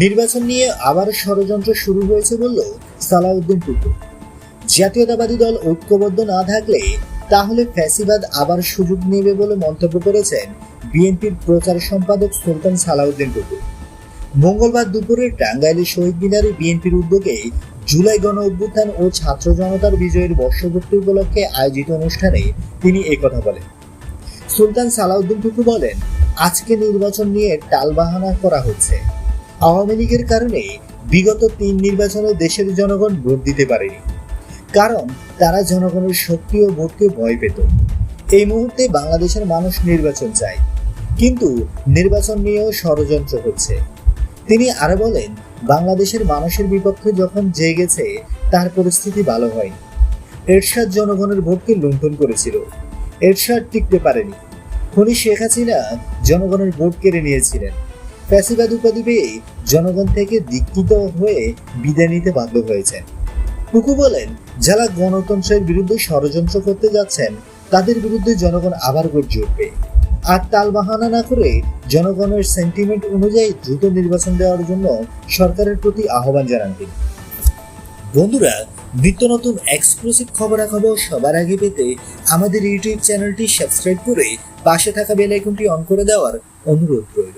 নির্বাচন নিয়ে আবার ষড়যন্ত্র শুরু হয়েছে বলল সালাউদ্দিন টুকু জাতীয়তাবাদী দল ঐক্যবদ্ধ না থাকলে তাহলে ফ্যাসিবাদ আবার সুযোগ নেবে বলে মন্তব্য করেছেন বিএনপির প্রচার সম্পাদক সুলতান সালাউদ্দিন টুকু মঙ্গলবার দুপুরে টাঙ্গাইলে শহীদ মিনারে বিএনপির উদ্যোগে জুলাই গণ অভ্যুত্থান ও ছাত্র জনতার বিজয়ের বর্ষপূর্তি উপলক্ষে আয়োজিত অনুষ্ঠানে তিনি একথা বলেন। সুলতান সালাউদ্দিন টুকু বলেন, আজকে নির্বাচন নিয়ে টালবাহানা করা হচ্ছে। আওয়ামী লীগের কারণে বিগত তিন নির্বাচনে দেশের জনগণ ভোট দিতে পারেনি। কারণ তারা জনগণের শক্তি ও ভোটকে ভয় পেত। এই মুহূর্তে বাংলাদেশের মানুষ নির্বাচন চায়। কিন্তু নির্বাচন নিয়েও ষড়যন্ত্র হচ্ছে। তিনি আরও বলেন, বাংলাদেশের মানুষের বিপক্ষে যখন জেগেছে তার পরিস্থিতি ভালো হয়নি। এরশাদ জনগণের ভোটকে লুণ্ঠন করেছিল। এরশাদ টিকতে পারেনি। খনি শেখ হাসিনা জনগণের ভোট কেড়ে নিয়েছিলেন। ফ্যাসিবাদ উপাধি পেয়ে জনগণ থেকে দীক্ষিত হয়ে বিদায় নিতে বাধ্য হয়েছেন টুকু বলেন, যারা গণতন্ত্রের বিরুদ্ধে ষড়যন্ত্র করতে যাচ্ছেন, তাদের বিরুদ্ধে জনগণ আবার গর্জে উঠবে আর তালবাহানা না করে জনগণের সেন্টিমেন্ট অনুযায়ী দ্রুত নির্বাচন দেওয়ার জন্য সরকারের প্রতি আহ্বান জানান তিনি। বন্ধুরা, নিত্য নতুন এক্সক্লুসিভ খবরাখবর সবার আগে পেতে আমাদের ইউটিউব চ্যানেলটি সাবস্ক্রাইব করে পাশে থাকা বেল আইকনটি অন করে দেওয়ার অনুরোধ রইল।